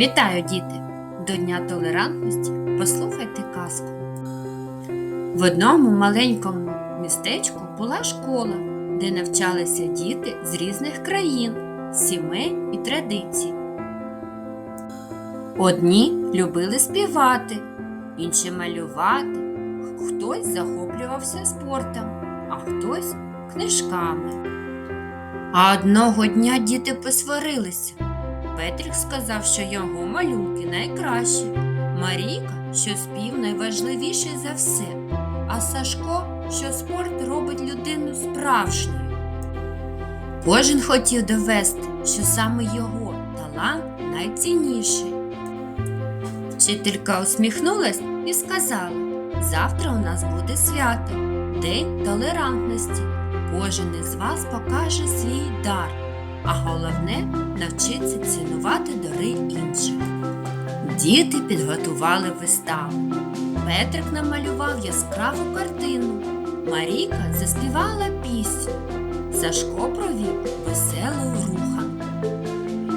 Вітаю, діти! До Дня толерантності послухайте казку. В одному маленькому містечку була школа, де навчалися діти з різних країн, сімей і традицій. Одні любили співати, інші малювати, хтось захоплювався спортом, а хтось книжками. А одного дня діти посварилися. Петрик сказав, що його малюнки найкращі. Марійка, що спів найважливіший за все. А Сашко, що спорт робить людину справжньою. Кожен хотів довести, що саме його талант найцінніший. Вчителька усміхнулась і сказала: завтра у нас буде свято, День толерантності. Кожен із вас покаже свій дар а головне навчиться цінувати дари інших. Діти підготували виставу. Петрик намалював яскраву картину. Марійка заспівала пісню. Сашко провів веселу руханку.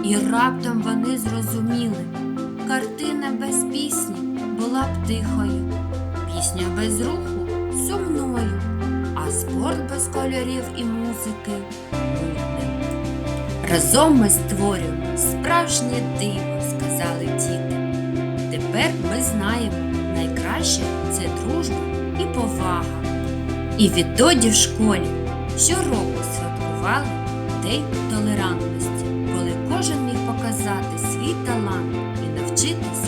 І раптом вони зрозуміли, картина без пісні була б тихою, пісня без руху сумною, а спорт без кольорів і музики нудним. Разом ми створюємо справжнє диво, сказали діти. Тепер ми знаємо, найкраще це дружба і повага. І відтоді в школі щороку святкували День толерантності, коли кожен міг показати свій талант і навчитися.